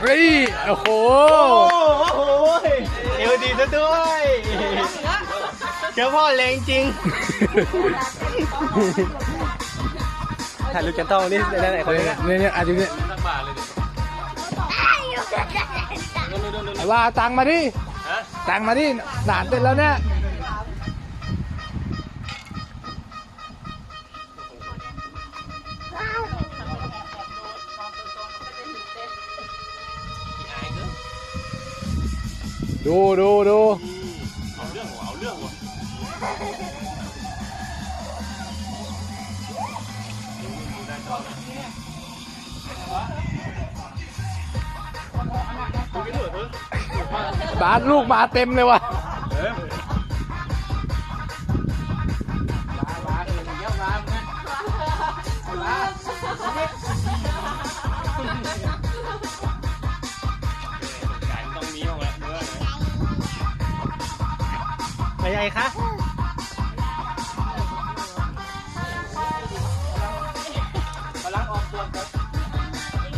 เฮ้ยโอ้โหโอ้โหเอวดีซะด้วยเจ้าพ่อแรงจริงถ่ายรูปจันทองนี่ได้ไหนคนนี้เนี่ยเนี่ยอาจจะเนี่ยว่าตังค์มาดิตังค์มาดิหลานเสร็จแล้วเนี่ย ดูดูดูเอาเรื่องว่ะเอาเรื่องว่ะบาสลูกมาเต็มเลยว่ะ ไรอะไรคะกำลังออกตัวครับ